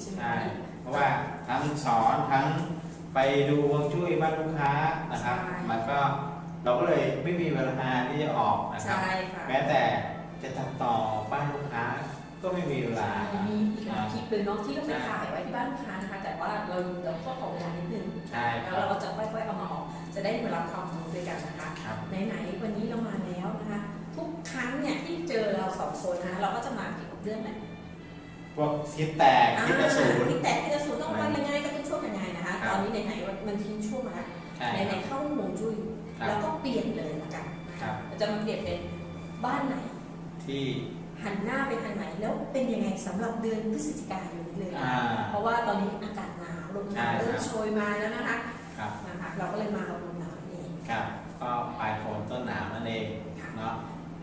ใช่ไหมใช่พี่เพราะว่าทั้งสอนทั้งไปดูฮวงจุ้ยบ้านลูกค้านะครับใช่มันก็เราก็เลยไม่มีเวลาที่จะออกนะครับใช่ค่ะแม้แต่จะตัดต่อบ้านลูกค้าก็ไม่มีเวลามีอีกหลายคลิปเลยเนาะที่เราไปถ่ายไว้ที่บ้านลูกค้านะคะ แต่ว่าเราเราก็ขอเวลานิดนึงใช่คแล้รัวบเราก็จะค่อยๆเอามาออก จะได้เวลาความรู้ด้วยกันนะคะครับไหนๆวันนี้เรามาแล้วนะคะ ทุกครั้งเนี่ยที่เจอเราสองคนนะคะเราก็จะมาเกี่ยวกับเรื่องอะไร พวกคิดแตกคิดกระสูนที่แตกที่จะสูนต้องว่ายังไงก็เป็นช่วงยังไงนะคะ ครับตอนนี้ไหนๆมันทิ้งช่วงมาแล้วใช่ไหนๆเข้าโมงจุ้ยครับแล้วก็เปลี่ยนเลยละกันนะครัคะบเราจะมาเปลี่ยนเป็นบ้านไหน ที่หันหน้าไปทางไหนแล้วเป็นยังไงสำหรับเดือนพฤศจิกายนนี้เลยอ่า เพราะว่าตอนนี้อากาศหนาวลมหนาวใช่ครับ เริ่มโชยมาแล้วนะคะครับนะคะเราก็เลยมากับลมหนาวนี่เองครับ ก็ปลายฝนต้นหนาวนั่นเองค่ะ เนาะ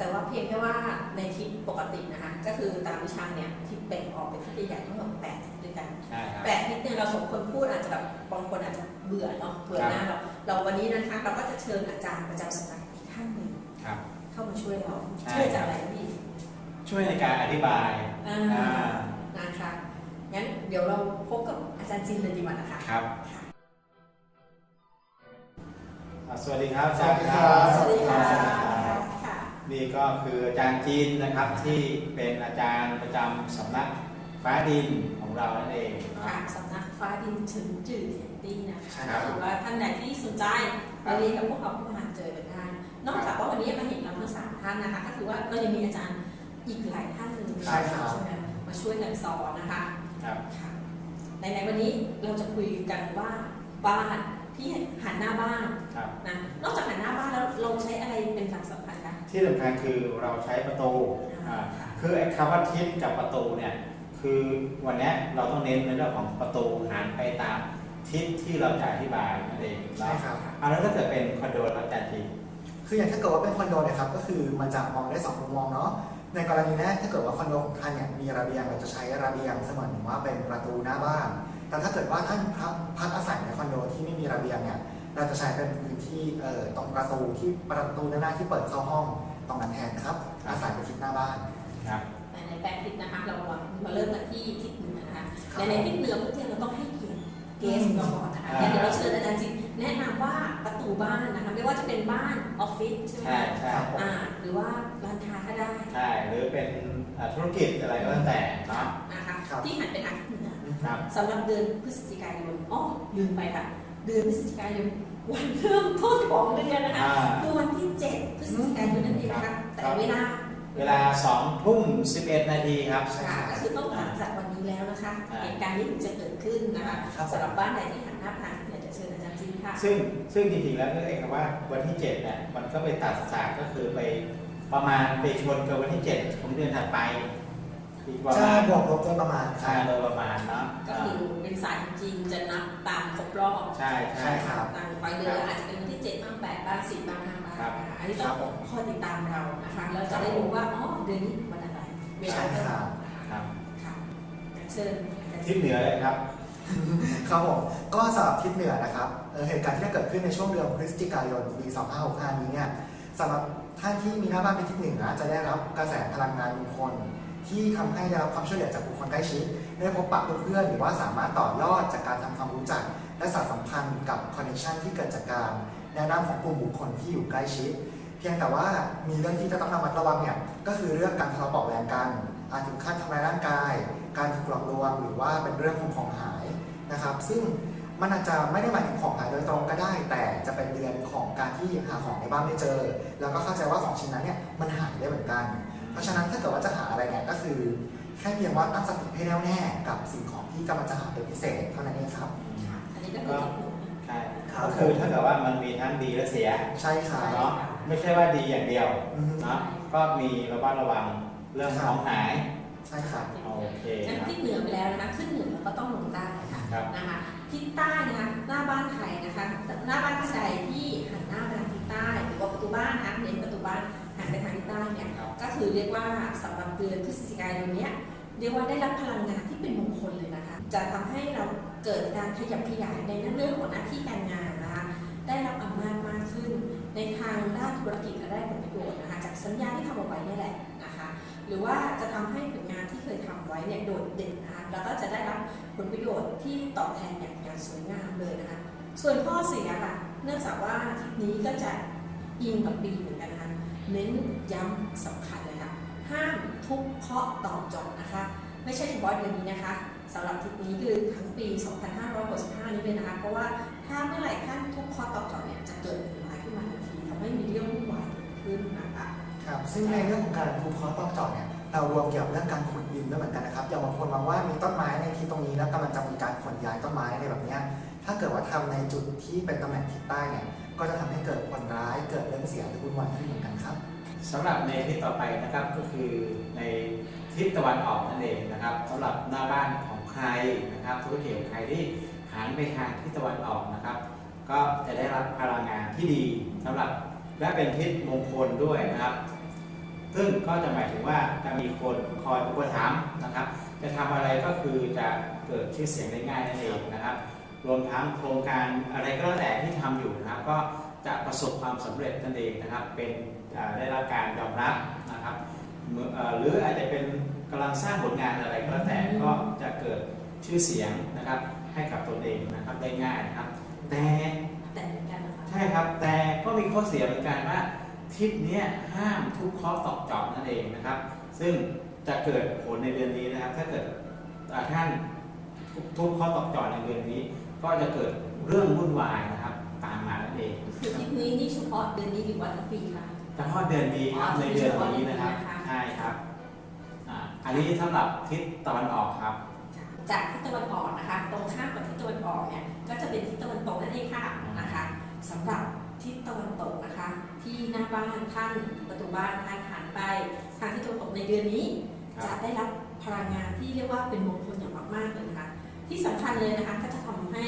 แต่ว่าเพียงแค่ว่าในทิศปกตินะคะก็คือตามวิชาเนี่ยทิศแบ่งออกเป็นทิศใหญ่ๆทั้งหมดแปดทิศด้วยกันใช่ครับ แปดทิศเนี่ยเราสองคนพูดอาจจะแบบบางคนอาจจะเบื่อเนาะเบื่อหน้าเราเราวันนี้นะคะเราก็จะเชิญอาจารย์ประจำสำนักอีกท่านหนึ่งครับเข้ามาช่วยเราใช่ ช่วยจากอะไรพี่ช่วยในการอธิบายอ่าอ่านะคะงั้นเดี๋ยวเราพบกับอาจารย์จินเลยดีกว่านะคะ ครับค่ะอ่าสวัสดีครับอาสจาวัรสย์ดีคครัรับบสวัสดีค่ะสวัสดีครับค่ะ นี่ก็คืออาจารย์จีนนะครับที่เป็นอาจารย์ประจำสำนักฟ้าดินของเรานั่นเองเนาะ ค่ะสำนักฟ้าดินถึงจืดเทียนตี้นะคะครับหรือว่าท่านไหนที่สนใจมาเรียนกับพวกเราก็มาเจอกันได้ นอกจากว่าวันนี้มาเห็นเราทั้งสามท่านนะคะ ก็คือว่าเรายังมีอาจารย์อีกหลายท่านเลยใช่ครับใช่ไหมมาช่วยกันสอนนะคะ ครับ ค่ะในในวันนี้เราจะคุยกันว่าบ้านที่หันหน้าบ้านครับ นะ นอกจากหันหน้าบ้านแล้วเราใช้อะไรเป็นหลักสำคัญ คะที่สำคัญคือเราใช้ประตูอ่าค่ะคือไอ้คำว่าทิศกับประตูเนี่ยคือวันเนี้ยเราต้องเน้นในเรื่องของประตูหันไปตามทิศที่เราจะอธิบายนั่นเองใช่เนาะครับเอาแล้วถ้าเกิดเป็นคอนโดแล้วอาจารย์จีนคืออย่างถ้าเกิดว่าเป็นคอนโดเนี่ยครับก็คือมันจะมองได้สองมุมมองเนาะในกรณีแรกถ้าเกิดว่าคอนโดของท่านเนี่ยมีระเบียงเราจะใช้ระเบียงเสมือนว่าเป็นประตูหน้าบ้าน แต่ถ้าเกิดว่าท่านพักพักอาศัยในคอนโดที่ไม่มีระเบียงเนี่ย เราจะใช้เป็นพื้นที่เอ่อตรงประตูที่ประตูหน้าที่เปิดเข้าห้องตรงนั้นแทนครับ อาศัยเป็นทิศหน้าบ้าน ครับ ในในแปดทิศนะคะ เรามามาเริ่มกันที่ทิศเหนือนะคะครับในในทิศเหนือเมื่อกี้เราต้องให้เกียรติเกสเราก่อนนะคะอ่า เดี๋ยวเราเชิญอาจารย์จิตแนะนำว่าประตูบ้านนะคะ ไม่ว่าจะเป็นบ้านออฟฟิศใช่ไหมใช่ใช่ครับอ่าหรือว่าร้านค้าก็ได้ใช่หรือเป็นอ่าธุรกิจอะไรก็แล้วแต่เนาะนะคะ ครับ ที่หันไปทางทิศเหนือครับ สำหรับเดือนพฤศจิกายนอ๋อลืมไปค่ะ เดือนพฤศจิกายนวันเริ่มต้นของเดือนนะคะอ่าคือวันที่ 7 พฤศจิกายนนั่นเองนะคะแต่เวลาเวลา2ทุ่ม11 นาทีครับใช่ค่ะก็คือต้องหลังจากวันนี้แล้วนะคะอ่าเหตุการณ์นี้ถึงจะเกิดขึ้นนะคะครับผมสำหรับบ้านไหนที่หันหน้าผ่านเนี่ยจะเชิญอาจารย์จีนค่ะซึ่งซึ่งจริงๆแล้วก็เองว่าวันที่7เนี่ยมันก็ไปตัดสากก็คือไปประมาณไปชนกับวันที่ 7 ของเดือนถัดไป อีกประจะมาณบวกลบโดยประมาณคใช่รับโดยประมาณเนาะก็คือเป็นสายจีนจะนับตามครบรอบใช่ใช่ ใช่ครับ ตามไปเดือนอาจจะเป็นวันที่ 7 บ้าง 8 บ้าง 10 บ้าง 5 บ้างครับนะคะอันนี้ต้ครัองบผมคอยติดตามเรานะคะแล้วจะได้รู้ว่า อ๋อ เดือนนี้วันอะไรเวลาเท่าไหร่ครับ ค่ะเชิญอาจารย์ทิศเหนือเลยครับ ครับผมก็สำหรับทิศเหนือนะครับเอ่อเหตุการณ์ที่ได้เกิดขึ้นในช่วงเดือนพฤศจิกายนปี 2565 นี้เนี่ยสำหรับท่านที่มีหน้าบ้านเป็นทิศเหนือจะได้รับกระแสพลังงานมงคล ที่ทำให้ได้รับความช่วยเหลือจากบุคคลใกล้ชิดได้พบปะเพื่อนๆหรือว่าสามารถต่อยอดจากการทำความรู้จัก และสานสัมพันธ์กับคอนเนคชันที่เกิดจากการแนะนำของกลุ่มบุคคลที่อยู่ใกล้ชิด เพียงแต่ว่ามีเรื่องที่จะต้องระมัดระวังเนี่ยก็คือเรื่องการทะเลาะเบาะแวงกันอาจถึงขั้นทำร้ายร่างกาย การถูกหลอกลวงหรือว่าเป็นเรื่องของของหายนะครับ ซึ่งมันอาจจะไม่ได้หมายถึงของหายโดยตรงก็ได้ แต่จะเป็นเดือนของการที่หาของในบ้านไม่เจอ แล้วก็เข้าใจว่าของชิ้นนั้นเนี่ยมันหายได้เหมือนกัน เพราะฉะนั้นถ้าเกิดว่าจะหาอะไรเนี่ยก็คือแค่เพียงว่าตั้งสติให้แน่วแน่กับสิ่งของที่กำลังจะหาเป็นพิเศษเท่านั้นเองครับค่ะอันนี้ก็คือทิศเหนือใช่ครับก็คือถ้าเกิดว่ามันมีทั้งดีและเสียใช่ครับเนาะไม่ใช่ว่าดีอย่างเดียวอืมเนาะก็มีระมัดระวังเรื่องของหายใช่ครับโอเคงั้นครับทิศเหนือไปแล้วนะคะขึ้นเหนือแล้วก็ต้องลงใต้ค่ะครับนะคะทิศใต้นะคะหน้าบ้านใครนะคะหน้าบ้านท่านใดที่หันหน้าไปทางทิศใต้หรือว่าประตูบ้านนะคะเน้นประตูบ้านหัน ไปทางทิศใต้เนี่ยก็คือเรียกว่าสำหรับเดือนพฤศจิกายนเนี้ยเรียกว่าได้รับพลังงานที่เป็นมงคลเลยนะคะ จะทำให้เราเกิดการขยับขยายในเรื่องของหน้าที่การงานนะคะได้รับอำนาจมากขึ้น ในทางด้านธุรกิจและได้ผลประโยชน์นะคะจากสัญญาที่ทำเอาไว้นี่แหละนะคะหรือว่าจะทำให้ผลงานที่เคยทำไว้เนี่ยโดดเด่นนะคะแล้วก็จะได้รับผลประโยชน์ที่ตอบแทนอย่างอย่างสวยงามเลยนะคะส่วนข้อเสียล่ะเนื่องจากว่าทิศนี้ก็จะอิงกับปีเหมือนกัน เน้นย้ำสำคัญเลยค่ะห้ามทุกเคาะตอบจทย์นะคะ ไม่ใช่เฉพาะเดือนนี้นะคะสำหรับทิศนี้คือทั้งปี 2565 นี้เลยนะคะ เพราะว่าถ้าเมื่อไหร่ท่านทุกเคราะตอบจทย์เนี่ยจะเกิดผลร้ายขึ้นมาทันทีทำให้มีเรื่องวุ่นวายเกิดขึ้นนะคะครับซึ่งในเรื่องของการทุบคอตองเจาะเนี่ยเรารวมเกี่ยวกับเรื่องการขุดดินด้วยเหมือนกันนะครับอย่างบางคนมองว่ามีต้นไม้ในที่ตรงนี้แล้วกำลังจะมีการขนย้ายต้นไม้อะไรแบบเนี้ยถ้าเกิดว่าทำในจุดที่เป็นตำแหน่งทิศใต้เนี่ย ก็จะทำให้เกิดผลร้ายเกิดเรื่องเสียหรือวุ่นวายขึ้นเหมือนกันครับ สำหรับในทิศต่อไปนะครับก็คือในทิศตะวันออกนั่นเองนะครับสำหรับหน้าบ้านของใครนะครับธุรกิจของใครที่หันไปทางทิศตะวันออกนะครับ ก็จะได้รับพลังงานที่ดีสำหรับและเป็นทิศมงคลด้วยนะครับ ซึ่งก็จะหมายถึงว่าจะมีคนคอยอุปถัมภ์นะครับ จะทำอะไรก็คือจะเกิดชื่อเสียงได้ง่ายนั่นเองนะครับ รวมทั้งโครงการอะไรก็แล้วแต่ที่ทำอยู่นะครับ ก็จะประสบความสำเร็จนั่นเองนะครับ เป็นอ่าได้รับการยอมรับนะครับเมื่อเอ่อหรืออาจจะเป็นกำลังสร้างผลงานอะไรก็แล้วแต่ก็จะเกิดชื่อเสียงนะครับ ให้กับตนเองนะครับได้ง่ายนะครับ แต่แต่เหมือนกันนะคะใช่ครับแต่ก็มีข้อเสียเหมือนกันว่าทิศเนี้ยห้ามทุกข้อตอกเจอบนั่นเองนะครับ ซึ่งจะเกิดผลในเดือนนี้นะครับ ถ้าเกิดอ่าท่านทุกทุกข้อตอกเจอบในเดือนนี้ ก็จะเกิดเรื่องวุ่นวายนะครับตามมานั่นเองคือทิศนี้นี่เฉพาะเดือนนี้หรือว่าทั้งปีคะ เฉพาะเดือนนี้ครับอ๋อในเดือนนี้นะครับเฉพาะเดือนนี้นะคะ ใช่ครับอ่าอันนี้สำหรับทิศตะวันออกครับ จากทิศตะวันออกนะคะ ตรงข้ามกับทิศตะวันออกเนี่ยก็จะเป็นทิศตะวันตกนั่นเองค่ะนะคะสำหรับทิศตะวันตกนะคะ ที่หน้าบ้านท่านประตูบ้านท่านหันไปทางทิศตะวันตกในเดือนนี้ ครับ จะได้รับพลังงานที่เรียกว่าเป็นมงคลอย่างมากๆเลยนะคะ ที่สำคัญเลยนะคะก็จะทำให้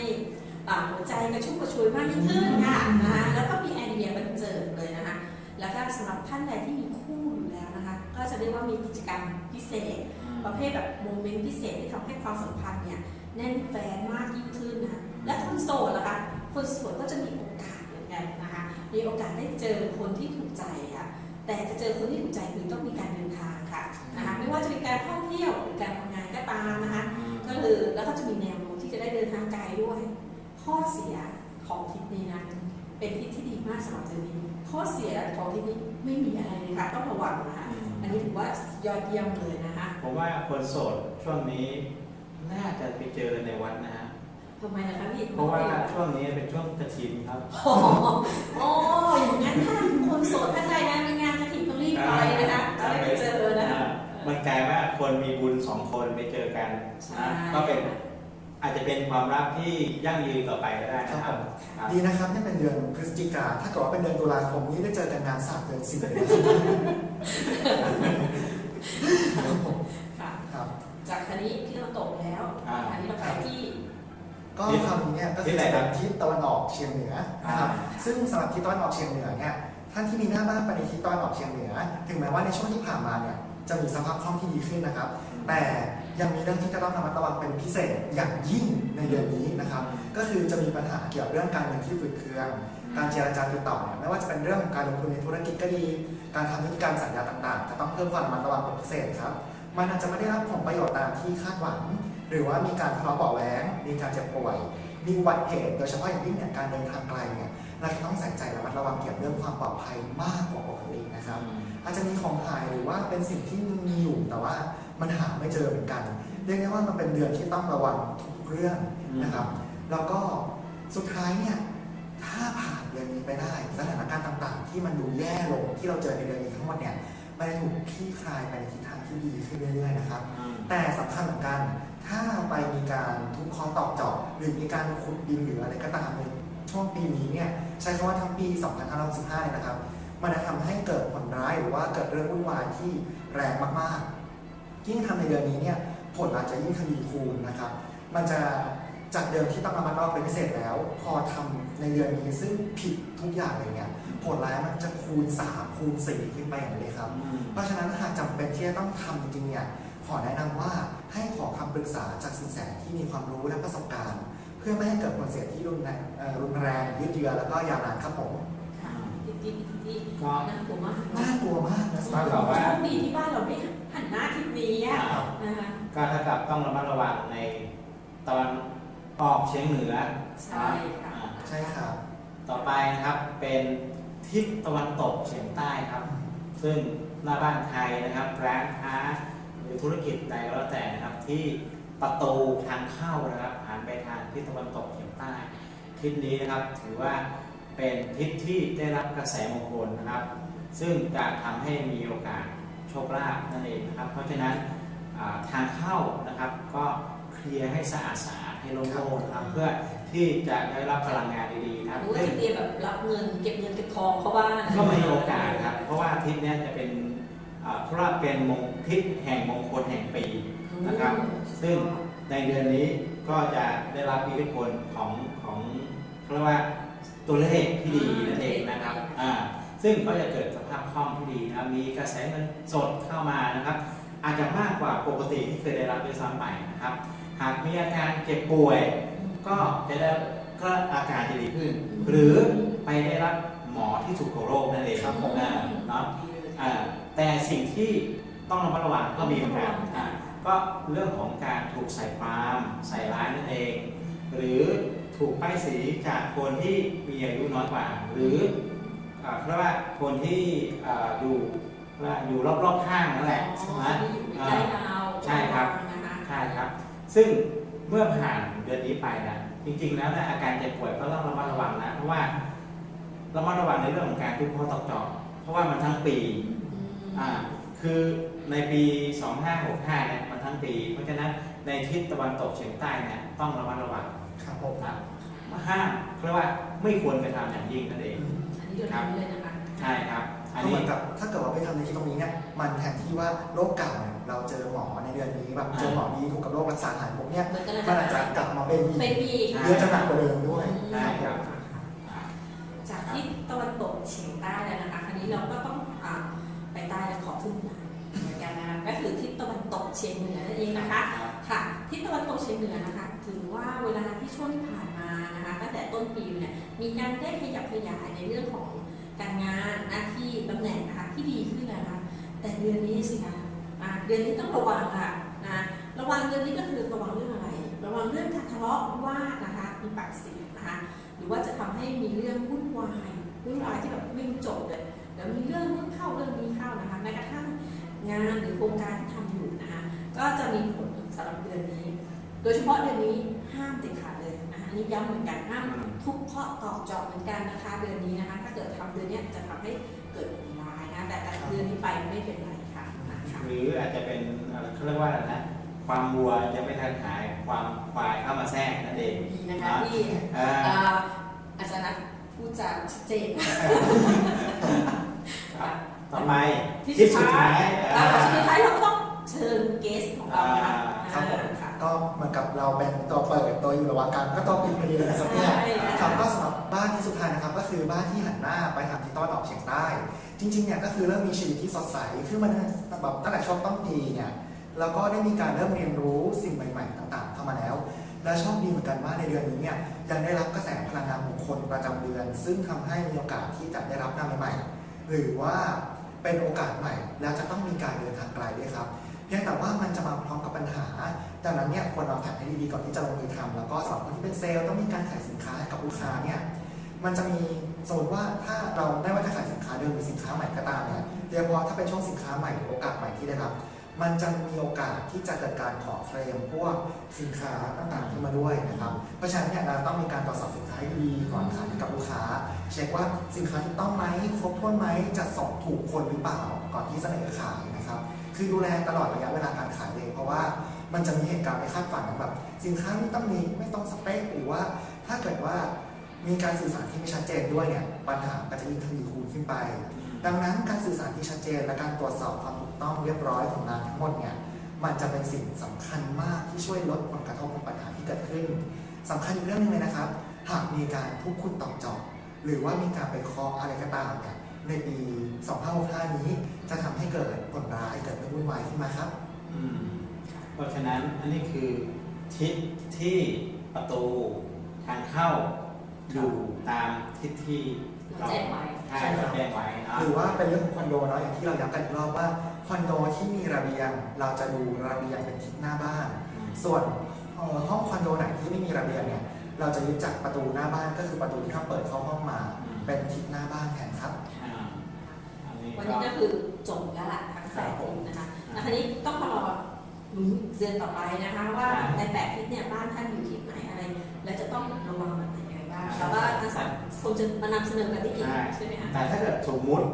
หัวใจกระชุ่มกระชวยมากยิ่งขึ้นค่ะนะแล้วก็มีไอเดียบันเจิดเลยนะคะ แล้วก็สำหรับท่านใดที่มีคู่อยู่แล้วนะคะ ก็จะเรียกว่ามีกิจกรรมพิเศษ ประเภทแบบโมเมนต์พิเศษที่ทำให้ความสัมพันธ์เนี่ยแน่นแฟนมากยิ่งขึ้นนะและคนโสดล่ะคะคนโสดก็จะมีโอกาสเหมือนกันนะคะ มีโอกาสได้เจอคนที่ถูกใจค่ะแต่จะเจอคนที่ถูกใจคือต้องมีการเดินทางค่ะนะคะไม่ว่าจะเป็นการท่องเที่ยวหรือการทำ ข้อเสียของทิศนี้นะเป็นทิศที่ดีมากสำหรับเดือนนี้ ข้อเสียของทิศนี้ไม่มีอะไรเลยค่ะต้องระวังนะคะอันนี้ถือว่ายอดเยี่ยมเลยนะคะผมว่าคนโสดช่วงนี้น่าจะไปเจอในวัดนะฮะทำไมล่ะคะพี่เพราะว่าช่วงนี้เป็นช่วงกระถินครับโอ้โอ้อย่างนั้นถ้าคนโสดท่านใดนะมีงานกระถิ่นต้องรีบไปนะคะจะได้ไปเจอนะคะมันกลายว่าคนมีบุญสองคนไปเจอกันใช่นะก็เป็น อาจจะเป็นความรักที่ยั่งยืนต่อไปก็ได้นะครับครับ ดีนะครับนี่เป็นเดือนพฤศจิกา ถ้าเกิดว่าเป็นเดือนตุลาคมนี้ได้เจอกันงานสามเดือนสี่เดือนค่ะ ครับ จากคันนี้ที่เราตกแล้วอ่าคันนี้เราไปที่ ก็คำนี้ก็ทิคือศไหนจะครัเป็บนทิศตะวันออกเฉียงเหนือนะครับ อ่า ซึ่งสำหรับทิศตะวันออกเฉียงเหนือเนี่ยท่านที่มีหน้าบ้านไปในทิศตะวันออกเฉียงเหนือ ถึงแม้ว่าในช่วงที่ผ่านมาเนี่ยจะมีสภาพคล่องที่ดีขึ้นนะครับ แต่ ยังมีเรื่องที่จะต้องระมัดระวังเป็นพิเศษอย่างยิ่งในเดือนนี้นะครับ ก็คือจะมีปัญหาเกี่ยวกับเรื่องการเงินที่ฝืดเคือง การเจรจาติดต่อเนี่ยไม่ว่าจะเป็นเรื่องของการลงทุนในธุรกิจก็ดี การทำธุรกรรมสัญญาต่างๆ จะต้องเพิ่มความระมัดระวังเป็นพิเศษครับ มันอาจจะไม่ได้รับผลประโยชน์ตามที่คาดหวัง หรือว่ามีการทะเลาะเบาะแว้ง มีการเจ็บป่วย มีอุบัติเหตุโดยเฉพาะอย่างยิ่งเนี่ยการเดินทางไกลเนี่ยเราจะต้องใส่ใจระมัดระวังเกี่ยวกับเรื่องความปลอดภัยมากกว่าปกตินะครับ อาจจะมีของหายหรือว่าเป็นสิ่งที่มีอยู่แต่ว่า มันหาไม่เจอเหมือนกัน เรียกได้ว่ามันเป็นเดือนที่ต้องระวังทุกเรื่องนะครับ แล้วก็สุดท้ายเนี่ยถ้าผ่านเดือนนี้ไปได้สถานการณ์ต่างๆ ที่มันดูแย่ลงที่เราเจอในเดือนนี้ทั้งหมดเนี่ยมันจะถูกคลี่คลายไปในทิศทางที่ดีขึ้นเรื่อยๆนะครับ แต่สำคัญเหมือนกัน ถ้าไปมีการทุบคอตอกเจาะหรือมีการขุดดินหรืออะไรก็ตามในช่วงปีนี้เนี่ยใช้คำว่าทั้งปี 2565 เลยนะครับ มันจะทำให้เกิดผลร้ายหรือว่าเกิดเรื่องวุ่นวายที่แรงมากๆ ยิ่งทำในเดือนนี้เนี่ยผลอาจจะยิ่งทวีคูณนะครับ มันจะจากเดิมที่ต้องระมัดระวังเป็นพิเศษแล้ว พอทำในเดือนนี้ซึ่งผิดทุกอย่างเลยเนี่ยผลร้ายมันจะคูณ 3 คูณ 4 ขึ้นไปอย่างนี้เลยครับ เพราะฉะนั้นหากจำเป็นที่จะต้องทำจริงๆเนี่ยขอแนะนำว่าให้ขอคำปรึกษาจากสินแสที่มีความรู้และประสบการณ์ เพื่อไม่ให้เกิดผลเสียที่รุนแรงเอ่อรุนแรงยืดเยื้อแล้วก็ยาวนานครับผมค่ะที่ที่ที่ที่ก็น่ากลัวมากน่ากลัวมากนะมากกว่าว่าโชคดีที่บ้านเราไม่ หันหน้าทิศนี้อะอ่านะคะก็เท่ากับต้องระมัดระวังในตอนออกเฉียงเหนือใช่ค่ะอ่าใช่ครับ ต่อไปนะครับเป็นทิศตะวันตกเฉียงใต้ครับ ซึ่งหน้าบ้านใครนะครับร้านค้าหรือธุรกิจใดก็แล้วแต่นะครับที่ประตูทางเข้านะครับหันไปทางทิศตะวันตกเฉียงใต้ ทิศนี้นะครับถือว่าเป็นทิศที่ได้รับกระแสมงคลนะครับ ซึ่งจะทำให้มีโอกาส โชคลาภนั่นเองนะครับ เพราะฉะนั้นอ่าทางเข้านะครับก็เคลียร์ให้สะอาดสะอาดให้โล่งๆนะครับเพื่อที่จะได้รับพลังงานดีๆนะครับหรือว่าจะเตรียมแบบรับเงินเก็บเงินเก็บทองเข้าบ้านก็มีโอกาสครับ เพราะว่าทิศเนี้ยจะเป็นอ่าเพราะว่าเป็นมงทิศแห่งมงคลแห่งปีนะครับ ซึ่งในเดือนนี้ก็จะได้รับอิทธิพลของของเขาเรียกว่าตัวเลขที่ดีนั่นเองนะครับอ่า ซึ่งก็จะเกิดสภาพคล่องที่ดีนะครับมีกระแสเงินสดเข้ามานะครับ อาจจะมากกว่าปกติที่เคยได้รับด้วยซ้ำไปนะครับ หากมีอาการเจ็บป่วย ก็จะได้ก็อาการจะดีขึ้น หรือไปได้รับหมอที่ถูกกับโรคนั่นเองครับผมอ่าเนาะอ่าแต่สิ่งที่ต้องระมัดระวังก็มีเหมือนกันอ่าก็เรื่องของการถูกใส่ความใส่ร้ายนั่นเอง หรือถูกป้ายสีจากคนที่มีอายุน้อยกว่า หรืออ่า เพราะว่าคนที่อ่าอยู่ว่าอยู่รอบๆข้างนั่นแหละอ๋อนะที่อยู่ใกล้เราใช่ครับนะคะใช่ครับ ซึ่งเมื่อผ่านเดือนนี้ไปนะจริงๆแล้วนะอาการเจ็บป่วยก็ต้องระมัดระวังนะเพราะว่าระมัดระวังในเรื่องของการทุบข้อตอกเจาะเพราะว่ามันทั้งปีอ่าคือในปี 2565เนี่ยมันทั้งปี เพราะฉะนั้นในทิศตะวันตกเฉียงใต้เนี่ยต้องระมัดระวังครับผมนะห้ามเรียกว่าไม่ควรไปทำอย่างยิ่งนั่นเอง อันนี้เดือนนี้เลยนะคะ ใช่ครับ อันก็เหนี้ มือนกับถ้าเกิดว่าไปทำในที่ตรงนี้เนี่ยมันแทนที่ว่าโรคเก่าเนี่ยเราเจอหมอในเดือนนี้แบบเจอหมอดีถูกกับโรครักษาหายปุ๊บเนี่ยเหมือนกันเลยมันอาจจะกลับมาเป็นอีกเป็นอีก เยอะจะหนักกว่าเดิมด้วยใช่ครับ จากทิศตะวันตกเฉียงใต้แล้วนะคะ คราวนี้เราก็ต้องอ่าไปใต้และขอขึ้นเหนือเหมือนกันนะคะก็คือทิศตะวันตกเฉียงเหนือนั่นเองนะคะค่ะทิศตะวันตกเฉียงเหนือนะคะ ถือว่าเวลาที่ช่วงที่ผ่านมานะคะตั้งแต่ต้นปีเนี่ยมีการได้ขยับขยายในเรื่องของการงานหน้าที่ตำแหน่งนะคะที่ดีขึ้นแล้วนะคะแต่เดือนนี้สิคะเดือนนี้ต้องระวังค่ะนะระวังเดือนนี้ก็คือระวังเรื่องอะไร ระวังเรื่องการทะเลาะวิวานะคะมีปากเสียงนะคะหรือว่าจะทำให้มีเรื่องวุ่นวายวุ่นวายที่แบบไม่จบเลยเดี๋ยวมีเรื่องนู้นเข้าเรื่องนี้เข้านะคะแม้กระทั่งงานหรือโครงการที่ทำอยู่นะคะก็จะมีผลสำหรับเดือนนี้ โดยเฉพาะเดือนนี้ห้ามเด็ดขาดเลยนะคะอันนี้ย้ำเหมือนกันห้ามทุบเคาะตอกเจาะเหมือนกันนะคะเดือนนี้นะคะถ้าเกิดทำเดือนเนี้ยจะทำให้เกิดผลร้ายนะแต่แต่เดือนนี้ไปไม่เป็นไรค่ะนะคะหรืออาจจะเป็นอะไรเขาเรียกว่าอะไรนะความวัวยังไม่ทันหายความควายเข้ามาแทรกนั่นเองดีนะคะที่เอ่อเอ่ออาจารย์นัทพูดจาชัดเจนครับต่อไปที่ทิศสุสุดดท้าท้ายยแล้วสุดท้ายเราก็ต้องเชิญเกสของเรานะคะครับผมค่ะ ก็เหมือนกับเราเป็นตัวเปิดตัวอยู่ระหว่างกันก็ตัวปิดพอดีเลยนะครับเนี่ยใช่ค่ะครับก็สำหรับบ้านที่สุดท้ายนะครับ ก็คือบ้านที่หันหน้าไปทางทิศตะวันออกเฉียงใต้ จริงๆเนี่ยก็คือเริ่มมีชีวิตที่สดใสขึ้นมาแบบตั้งแต่ช่วงต้นปีเนี่ยเราก็ได้มีการเริ่มเรียนรู้สิ่งใหม่ ๆ ต่างๆ เข้ามาแล้ว และโชคดีเหมือนกันว่าในเดือนนี้เนี่ยยังได้รับกระแสพลังงานมงคลประจำเดือน ซึ่งทำให้มีโอกาสที่จะได้รับงานใหม่ๆหรือว่าเป็นโอกาสใหม่แล้วจะต้องมีการเดินทางไกลด้วยครับ เพียงแต่ว่ามันจะมาพร้อมกับปัญหา ดังนั้นเนี่ยควรวางแผนให้ดีๆก่อนที่จะลงมือทำแล้วก็สำหรับคนที่เป็นเซลล์ต้องมีการขายสินค้าให้กับลูกค้าเนี่ยมันจะมีสมมติว่าถ้าเราได้ว่าจะขายสินค้าเดิมหรือสินค้าใหม่ก็ตามเนี่ยโดยเฉพาะถ้าเป็นช่วงสินค้าใหม่หรือโอกาสใหม่ที่ได้รับ มันจะมีโอกาสที่จะเกิดการขอเคลมพวกสินค้าต่างๆขึ้นมาด้วยนะครับ เพราะฉะนั้นเนี่ยเราต้องมีการตรวจสอบสินค้าให้ดีก่อนขายให้กับลูกค้า เช็คว่าสินค้าถูกต้องไหมครบถ้วนไหมจะส่งถูกคนหรือเปล่าก่อนที่เสนอขายนะครับ คือดูแลตลอดระยะเวลาการขายเลย เพราะว่ามันจะมีเหตุการณ์ไม่คาดฝันแบบสินค้าไม่ต้องมีไม่ต้องสเปคหรือว่าถ้าเกิดว่ามีการสื่อสารที่ไม่ชัดเจนด้วยเนี่ยปัญหาก็จะยิ่งทวีคูณขึ้นไป ดังนั้นการสื่อสารที่ชัดเจนและการตรวจสอบความถูกต้องเรียบร้อยของงานทั้งหมดเนี่ยมันจะเป็นสิ่งสำคัญมากที่ช่วยลดผลกระทบของปัญหาที่เกิดขึ้นสำคัญอีกเรื่องหนึงเลยนะครับ หากมีการพูดคุยตอบจทย์หรือว่ามีการไปเคาะอะไรก็ตามเนี่ย ในปี 2565 นี้ จะทำให้เกิดผลร้ายเกิดเรื่องวุ่นวายขึ้นมาครับออืมเพราะฉะนั้นอันนี้คือทิศที่ประตูทางเข้าอยู่ตามทิศที่เราแจ้งไว้ ใช่เราแจ้งไว้เนาะ หรือว่าเป็นเรื่องของคอนโดเนาะอย่างที่เราย้ำกันอีกรอบว่าคอนโดที่มีระเบียง เราจะดูระเบียงเป็นทิศหน้าบ้านอืมส่วนเอ่อห้องคอนโดไหนที่ไม่มีระเบียงเนี่ย เราจะยึดจากประตูหน้าบ้านก็คือประตูที่เราเปิดเข้าห้องมาเป็นทิศหน้าบ้านแทนครับอ่าอันนี้ วันก็นี้ก็คือจบแล้วล่ะทั้งแปดทิศนะคะแล้วคราวนี้ต้องมารอลุ้นเดือนต่อไปนะคะ ว่าในแปดทิศเนี่ยบ้านท่านอยู่ทิศไหนอะไร และจะต้องระวังอะไรยังไงบ้างแต่ว่าทั้งสามคงจะมานำเสนอกันที่อีกใช่ไหมคะแต่ถ้าเกิดสมมุติ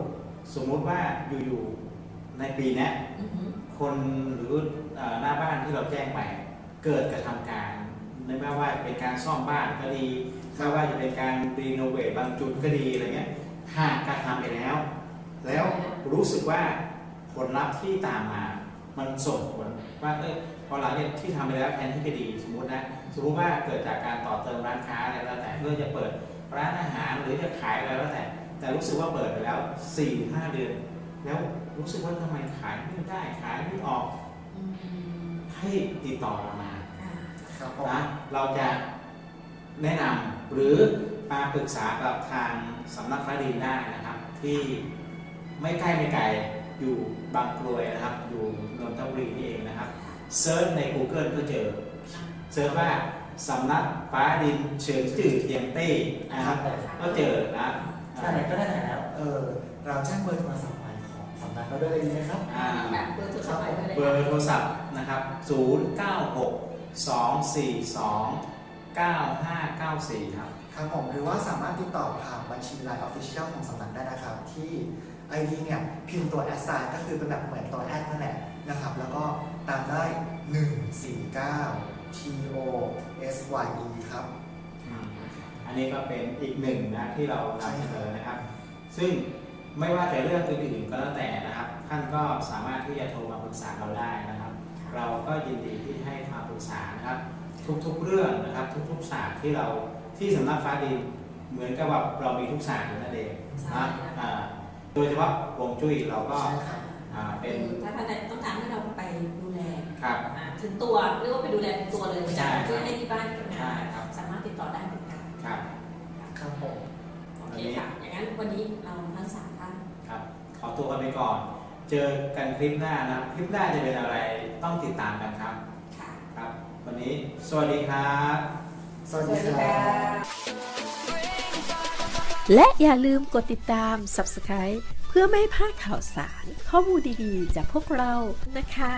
สมมุติว่าอยู่ๆในปีเนี้ยอือหือคนหรือเอ่อหน้าบ้านที่เราแจ้งไปเกิดกระทำการไม่ว่าเป็นการซ่อมบ้านก็ดีไม่ว่าจะเป็นการรีโนเวทบางจุดก็ดีอะไรเงี้ยหากการทำไปแล้ว แล้วรู้สึกว่าผลลัพธ์ที่ตามมามันส่งผลว่าเออพอหลังจากที่ทำไปแล้วแทนที่จะดีสมมตินะสมมติว่าเกิดจากการต่อเติมร้านค้าอะไรก็แล้วแต่เพื่อจะเปิดร้านอาหารหรือจะขายอะไรก็แล้วแต่ แต่รู้สึกว่าเปิดไปแล้ว4ี่ห้าเดือน แล้วรู้สึกว่าทำไมขายไม่ได้ขายไม่ออกอืมให้ติดต่อเรามาอ่าครับผมนะเราจะแนะนำหรือมาปรึกษากับทางสำนักฟ้าดินได้นะครับที่ ไม่ใกล้ไม่ไกลอยู่บางกรวยนะครับ อยู่นนทบุรีนี่เองนะครับเซิร์ชใน Google ก็เจอเซิร์ชว่าสำนักฟ้าดินเฉินจื่อเทียงเต้นะครับก็เจอนะถ้าไหนก็ได้แล้วเออเราแจ้งเบอร์โทรศัพท์ไปของสำนักเราด้วยเลยดีไหมครับอ่าแบบเบอร์โทรศัพท์ไปเลยเบอร์โทรศัพท์นะครับ096 242 9594 ครับ ครับผมหรือว่าสามารถติดต่อผ่านบัญชี Line Official ของสำนักได้นะครับ ที่ ID เนี่ยพิมพ์ตัว s อก็คือเป็นแบบเหมือนตัวแอดนั่นแหละนะครับ แล้วก็ตามได้ 149 T O S Y E ครับอืมอันนี้ก็เป็นอีกหนึ่งนะที่เรานำเสนอนะครับ ซึ่งไม่ว่าแต่เรื่องอื่นๆก็แล้วแต่นะครับ ท่านก็สามารถที่จะโทรมาปรึกษาเราได้นะครับ เราก็ยินดีที่ให้คำปรึกษานะครับ ทุกๆเรื่องนะครับ ทุกๆศาสตร์ที่เรา ที่สำนักฟ้าดินเหมือนกับว่าเรามีทุกศาสตร์อยู่นั่นเองใช่นะค่ะ อ่าโดยเฉพาะฮวงจุ้ยเราก็ ใช่ครับอ่า เป็น ถ้าท่านใดต้องการให้เราไปดูแลครับ อ่าถึงตัวเรียกว่าไปดูแลถึงตัวเลยใช่จะช่วยให้ที่บ้านทำงาใช่นครับ สามารถติดต่อได้เหมือนกันครับ ครับผม โอเคค่ะ อย่างนั้นวันนี้เราทั้งสามท่าน ครับ ขอตัวกันไปก่อน เจอกันคลิปหน้านะครับคลิปหน้าจะเป็นอะไรต้องติดตามกันครับ ค่ะ ครับ วันนี้สวัสดีครับ สวัสดีครับและอย่าลืมกดติดตาม Subscribe เพื่อไม่พลาดข่าวสาร ข้อมูลดีๆ จากพวกเรานะคะ